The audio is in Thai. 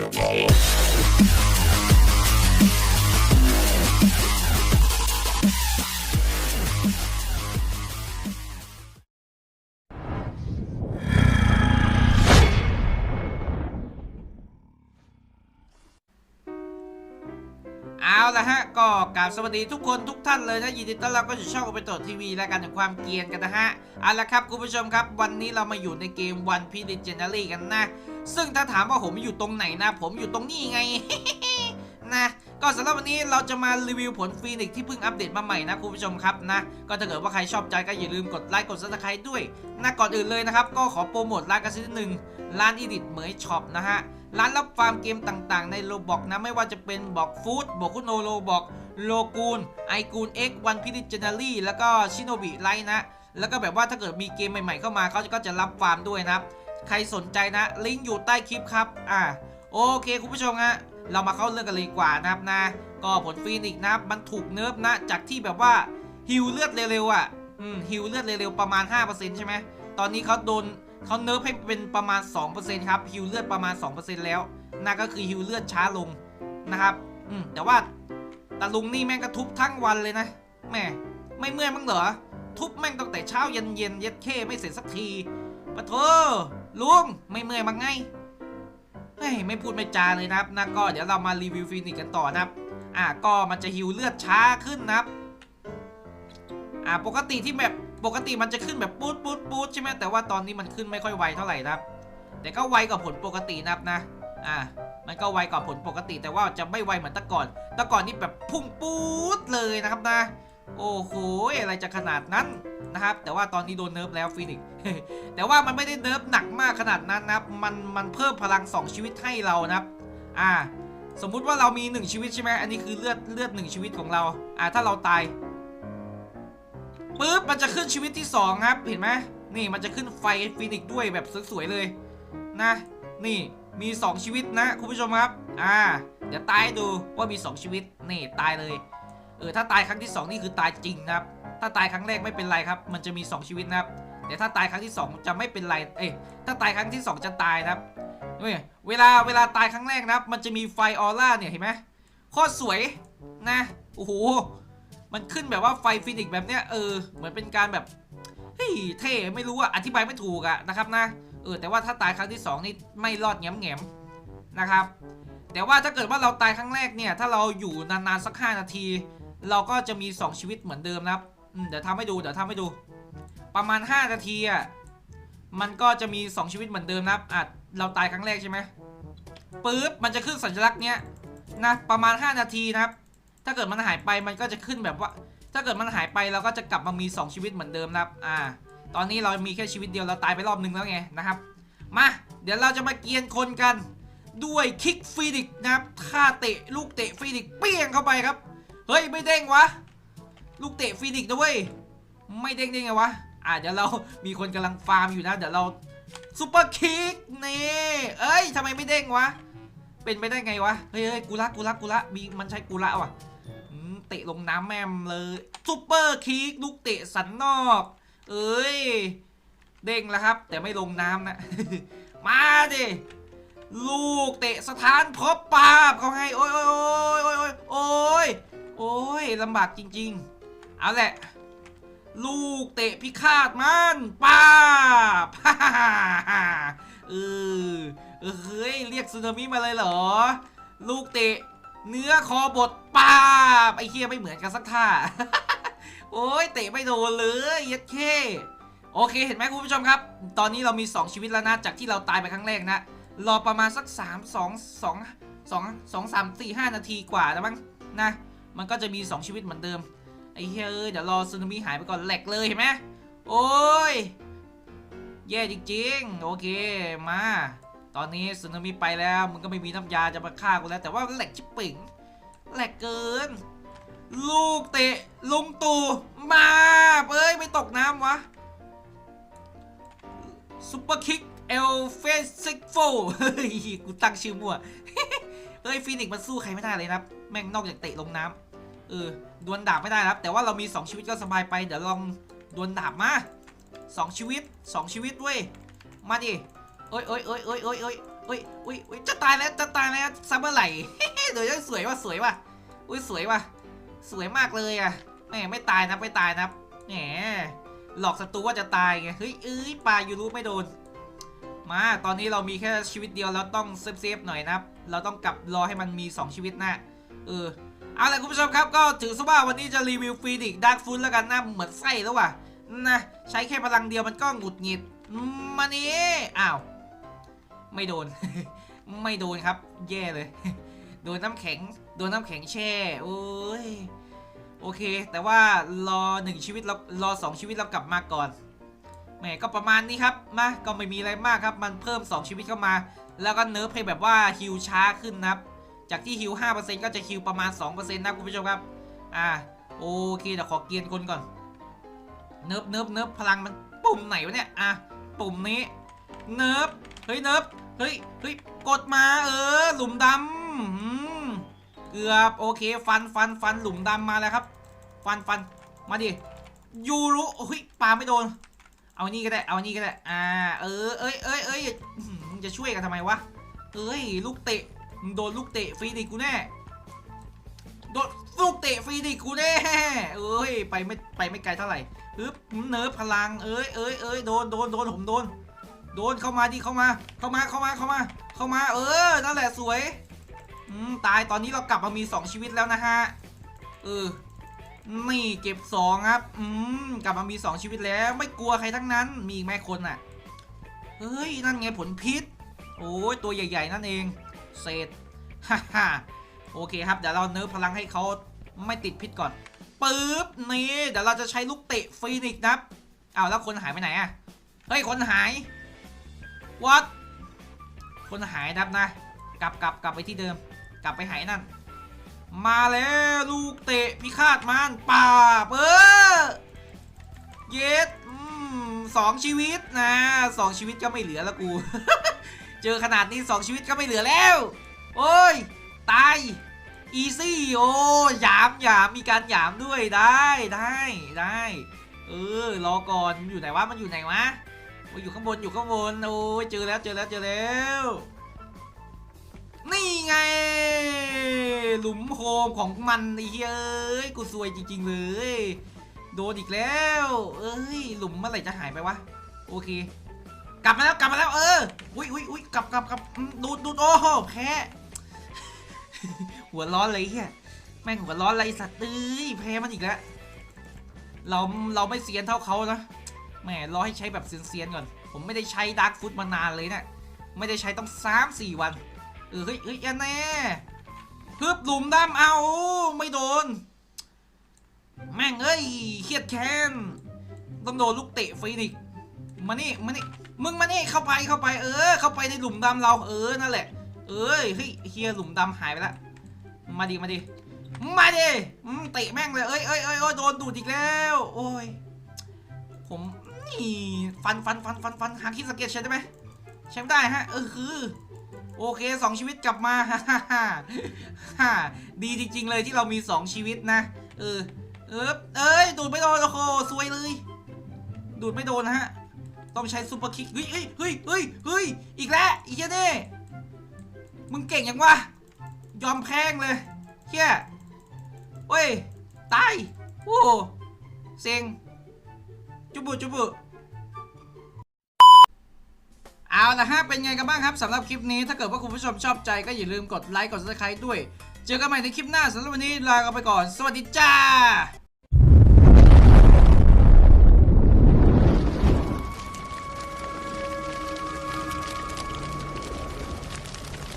เอาละฮะก็กราบสวัสดีทุกคนทุกท่านเลยนะยินดีต้อนรับเข้าสู่ช่องโอเปโตทีวีและการถึงความเกรียนกันนะฮะเอาละครับคุณผู้ชมครับ วันนี้เรามาอยู่ในเกม One Piece Legendary กันนะ ซึ่งถ้าถามว่าผมอยู่ตรงไหนนะ ผมอยู่ตรงนี้ไง นะก็สำหรับวันนี้เราจะมารีวิวผลฟีนิกที่เพิ่งอัปเดตมาใหม่นะคุณผู้ชมครับนะ ก็ถ้าเกิดว่าใครชอบใจก็อย่าลืมกดไลค์กดซับสไครต์ด้วยนะก่อนอื่นเลยนะครับ ก็ขอโปรโมทร้านกันสักนิดหนึ่งร้านอีดิทเหมยช็อปนะฮะ ร้านรับฟาร์มเกมต่างๆ ในโลบอกนะ ไม่ว่าจะเป็นบอกฟู้ดบอกคุโนโลบอกโลกูนไอกูนเอ็กวันพิลิเจนารีแล้วก็ชิโนบิไลนะแล้วก็แบบว่าถ้าเกิดมีเกมใหม่ๆเข้ามาเขาก็จะรับฟาร์มด้วยนะครับ ใครสนใจนะลิงก์อยู่ใต้คลิปครับอ่าโอเคคุณผู้ชมฮะเรามาเข้าเรื่องกันเลยดีกว่านะครับนะ ก็ผลฟีนิกนะบมันถูกเนิร์ฟนะจากที่แบบว่าฮิวเลือดเร็วๆอะอืมฮิวเลือดเร็วๆประมาณ 5%ใช่ไหมตอนนี้เขาโดนเขาเนิร์ฟให้เป็นประมาณ 2%ครับฮิวเลือดประมาณ 2%แล้วนั่นก็คือฮิวเลือดช้าลงนะครับอืมแต่ว่าตาลุงนี่แม่งก็ทุบทั้งวันเลยนะแม่ไม่เมื่อยมั้งเหรอทุบแม่งตั้งแต่เช้าเย็นเย็นเย็ดเข้ไม่เสร็จสักทีปะโถ ลุงไม่เมื่อยมั้งไงเฮ้ยไม่พูดไม่จาเลยนะครับนะก็เดี๋ยวเรามารีวิวฟินิกซ์กันต่อนะครับอะก็มันจะฮิวเลือดช้าขึ้นนะครับอ่าปกติที่แบบปกติมันจะขึ้นแบบปูดปูดปูดใช่ไหมแต่ว่าตอนนี้มันขึ้นไม่ค่อยไวเท่าไหร่นะครับ แต่ก็ไวกว่าผลปกตินะครับนะอ่ามันก็ไวกว่าผลปกติ แต่ว่าจะไม่ไวเหมือนต่ก่อนต่ก่อนนี่แบบพุ่งปูดเลยนะครับนะ โอ้โหอะไรจะขนาดนั้น นะครับ แต่ว่าตอนนี้โดนเนิร์ฟแล้วฟินิกแต่ว่ามันไม่ได้เนิร์ฟหนักมากขนาดนั้นนะครับ มันมันเพิ่มพลัง 2 ชีวิตให้เรานะครับ อ่า สมมุติว่าเรามี 1 ชีวิตใช่ไหมอันนี้คือเลือดเลือด1ชีวิตของเรา อ่า ถ้าเราตายปุ๊บมันจะขึ้นชีวิตที่ 2 ครับ เห็นไหมนี่มันจะขึ้นไฟฟินิกด้วยแบบสวยๆเลยนะ นี่มี 2 ชีวิตนะคุณผู้ชมครับ อ่า เดี๋ยวตายดูว่ามี 2 ชีวิต นี่ตายเลย เออถ้าตายครั้งที่ 2 นี่คือตายจริงครับ ถ้าตายครั้งแรกไม่เป็นไรครับ มันจะมี 2 ชีวิตนะครับ แต่ถ้าตายครั้งที่ 2 จะไม่เป็นไร เอ้ย ถ้าตายครั้งที่ 2 จะตายนะครับเว้ยเวลาเวลาตายครั้งแรกนะครับ มันจะมีไฟออร่าเนี่ยเห็นไหมโคตรสวยนะ โอ้โห มันขึ้นแบบว่าไฟฟินิกแบบเนี้ย เออ เหมือนเป็นการแบบ เฮ้ย เท่ไม่รู้อะอธิบายไม่ถูกอะนะครับนะ เออ แต่ว่าถ้าตายครั้งที่ 2 นี่ไม่รอดแง้มแง้มๆนะครับ แต่ว่าถ้าเกิดว่าเราตายครั้งแรกเนี่ย ถ้าเราอยู่นานๆสัก 5 นาที เราก็จะมี 2 ชีวิตเหมือนเดิมนะครับ อืมเดี๋ยวทำให้ดูเดี๋ยวทำให้ดู ประมาณ 5 นาทีอะมันก็จะมี 2 ชีวิตเหมือนเดิมนะครับอะเราตายครั้งแรกใช่ไหมปึ๊บมันจะขึ้นสัญลักษณ์เนี้ยนะประมาณ 5 นาทีนะครับ ถ้าเกิดมันหายไปมันก็จะขึ้นแบบว่า ถ้าเกิดมันหายไปเราก็จะกลับมามี 2 ชีวิตเหมือนเดิมนะครับอ่า ตอนนี้เรามีแค่ชีวิตเดียวเราตายไปรอบนึงแล้วไงนะครับ มาเดี๋ยวเราจะมาเกียนคนกัน ด้วยคิกฟีนิกนะครับท่าเตะลูกเตะฟีนิกเปี้ยงเข้าไปครับ เฮ้ยไม่เด้งวะ ลูกเตะฟีนิกซ์นะเว้ย ไม่เด้งได้ไงวะอะเดี๋ยวเรามีคนกำลังฟาร์มอยู่นะ เดี๋ยวเราซูเปอร์คิกนี่เอ้ยทำไมไม่เด้งวะ เป็นไปได้ไงวะ เฮ้ยเฮ้ยกูละกูละกูละมีมันใช้กูละว่ะเตะลงน้ำแม่มเลยซูเปอร์คิกลูกเตะสันนอก เอ้ย เด้งแล้วครับ แต่ไม่ลงน้ำนะ มาดิลูกเตะสถานพบปาบเขาให้ โอ้ยโอ้ยโอ้ยโอ้ยโอ้ยโอ้ยลำบากจริง ๆ เอาแหละ ลูกเตะพิฆาตมันป้าบฮ่าเออเฮ้ยเรียกสึนามิมาเลยเหรอ ลูกเตะ เนื้อคอบดป้าไอ้เคียไม่เหมือนกันสักท่าโอ้ยเตะไม่โดนเลยย็ดเคโอเคเห็นไหมคุณผู้ชมครับ ตอนนี้เรามี 2 ชีวิตแล้วนะจากที่เราตายไปครั้งแรกนะรอประมาณสัก 3 2 2 2 2 3 4 5 นาทีกว่าแล้วมั้งนะ มันก็จะมี 2 ชีวิตเหมือนเดิม ไอ้เฮ้ยเอ้ยเดี๋ยวรอซึนามิหายไปก่อนแหลกเลยเห็นไหมโอ้ย แย่จริงๆ โอเคมา ตอนนี้ซึนามิไปแล้วมึงก็ไม่มีน้ำยาจะมาฆ่ากูแล้ว แต่ว่าแหลกชิบปิงแหลกเกิน ลูกเตะลุงตู่มาเอ้ยไม่ตกน้ำวะซุปเปอร์คิกเอลเฟสซิกโฟเฮ้ยกูตั้งชื่อมั่วเฮ้ยฟีนิกซ์มันสู้ใครไม่ได้เลยนะแม่งนอกจากเตะลงน้ำ เออดวลดาบไม่ได้นะครับ แต่ว่าเรามี 2 ชีวิตก็สบายไป เดี๋ยวลองดวลดาบมา 2 ชีวิต 2 ชีวิตเว้ย มาดิเอ้ยเอ้ยเอ้ยเอ้ยเอ้ยเอ้ยอุ้ยอุ้ยอุ้ยจะตายแล้ว จะตายแล้วซัมเมอร์ไหลเดี๋ยวจะสวยว่ะ สวยว่ะ อุ้ยสวยว่ะ สวยมากเลยอะแหมไม่ตายนะ ไม่ตายนะ แหม หลอกศัตรูว่าจะตายไง เฮ้ยเอ้ยปลายูรูไม่โดน มา ตอนนี้เรามีแค่ชีวิตเดียว เราต้องเซฟเซฟๆหน่อยนะครับ เราต้องกลับรอให้มันมี 2 ชีวิตนะ เออ เอาละคุณผู้ชมครับก็ถือซะว่าวันนี้จะรีวิวฟีนิกดักฟุตแล้วกันนะเหมือนไส้แล้วว่ะนะใช้แค่พลังเดียวมันก็หงุดหงิดมานี่อ้าว ไม่โดน ไม่โดนครับ แย่เลย โดนน้ำแข็ง โดนน้ำแข็งแช่โอ้ยโอเค แต่ว่ารอหนึ่งชีวิตเรารอสองชีวิตเรากลับมาก่อนแหมก็ประมาณนี้ครับมาก็ไม่มีอะไรมากครับ มันเพิ่ม 2 ชีวิตเข้ามา แล้วก็เนิร์ฟให้แบบว่าฮิวช้าขึ้นนะครับ จากที่ฮิว5%ก็จะฮิวประมาณ 2%นะคุณผู้ชมครับ อ่า โอเคเดี๋ยวขอเกียนคนก่อน เนิร์ฟเนิร์ฟเนิร์ฟพลังมันปุ่มไหนวะเนี่ย อะ ปุ่มนี้ เนิร์ฟเฮ้ย เนิร์ฟเฮ้ย เฮ้ย กดมาเออ หลุมดำอืมเกือบโอเค ฟันฟันฟันหลุมดำมาแล้วครับ ฟันฟันมาดิ ยูรุเฮ้ยปาไม่โดน เอานี่ก็ได้ เอานี่ก็ได้ อ่า เออ เอ้ยเอ้ยเอ้ยมึงจะช่วยกันทำไมวะ เอ้ย ลูกเตะ มึงโดนลูกเตะฟรีดิกูแน่โดนลูกเตะฟรีดิกูแน่เอ้ยไปไม่ไปไม่ไกลเท่าไหร่ฮึบเนิร์ฟพลังเอ้ยเอ้ยเอ้ยโดนโดนโดนผมโดน โดนเข้ามาดิเข้ามา เข้ามาเข้ามาเข้ามา เข้ามา เออนั่นแหละสวยอืมตายตอนนี้เรากลับมามี 2 ชีวิตแล้วนะฮะเออนี่เก็บ2ครับอืมกลับมามี 2 ชีวิตแล้ว ไม่กลัวใครทั้งนั้น มีแม่คนน่ะเฮ้ยนั่นไงผลพิษ โอ้ยตัวใหญ่ ๆ นั่นเอง เศษฮ่าฮ่าโอเคครับ เดี๋ยวเราเนิร์ฟพลังให้เขาไม่ติดพิษก่อนปึ๊บนี่เดี๋ยวเราจะใช้ลูกเตะฟีนิกซ์นะครับอ้าแล้วคนหายไปไหนอะเฮ้ยคนหายวัดคนหายนะครับนะ กลับกลับกลับไปที่เดิม กลับไปหายนั่น มาแล้วลูกเตะพิฆาตมารป่าบเออเย็ดสองชีวิตนะสองชีวิตก็ไม่เหลือแล้วกู เจอขนาดนี้สองชีวิตก็ไม่เหลือแล้ว โอ้ย ตาย อีซี่ โอ้หยามหยามมีการหยามด้วยได้ได้ได้ เออ รอก่อนอยู่ไหนวะ มันอยู่ไหนวะโอ้อยู่ข้างบนอยู่ข้างบน โอ้ยเจอแล้วเจอแล้วเจอแล้ว นี่ไง หลุมโฮมของมันไอ้เหี้ยเอ้ย กูซวยจริง ๆ เลย โดนอีกแล้ว เอ้ย หลุมเมื่อไหร่จะหายไปวะ โอเค กลับมาแล้วกลับมาแล้วเอออุ้ยอุ้ยอุ้ยกลับกลับกลับดูดดูดโอ้โหแพ้หัวร้อนเลยเฮียแม่งหัวร้อนไรสัตว์เอ้ยแพ้มันอีกแล้วเราเราไม่เซียนเท่าเขานะแหมรอให้ใช้แบบเซียนๆก่อน ผมไม่ได้ใช้ดาร์กฟุตมานานเลยเนะี่ยไม่ได้ใช้ต้องสามสี่วันเออเฮ้ยเฮ้ยอันแน่ฮึบหลุมดำเอาไม่โดน แม่งเอ้ยเครียดแค้นต้องโดนลูกเตะฟีนิกมานี่มานี่ มึงมานี่เข้าไปเข้าไปเออ เข้าไปในหลุมดำเราเออนั่นแหละ เอ้ยเฮ้ยเฮียหลุมดำหายไปละมาดิมาดิมาดิเตะแม่งเลยเอ้ยเอ้ยเอ้ยเอ้ยโดนดูดอีกแล้ว โอ้ยผมนี่ฟันฟันฟันฟันฟันหาคิดสเก็ตใช่ไหมใช่ได้ฮะเออคือโอเคสองชีวิตกลับมาฮ่าฮ่าฮ่าฮ่าดีจริง ๆ เลยที่เรามีสองชีวิตนะเออเออเอ้ยดูดไม่โดนโอ้โหซวยเลย ดูดไม่โดนนะฮะ ต้องใช้ซูเปอร์คิกเฮ้ยเฮ้ยเฮ้ยเฮ้ยเฮ้ยอีกแล้วอีกแล้วนี่มึงเก่งยังวะยอมแพ้งเลยเฮียเฮ้ยตายโอ้เซ็งจุบุจุบุเอาละฮะเป็นไงกันบ้างครับสำหรับคลิปนี้ถ้าเกิดว่าคุณผู้ชมชอบใจก็อย่าลืมกดไลค์กด subscribe ด้วย เจอกันใหม่ในคลิปหน้าสำหรับวันนี้ลาไปก่อน สวัสดีจ้า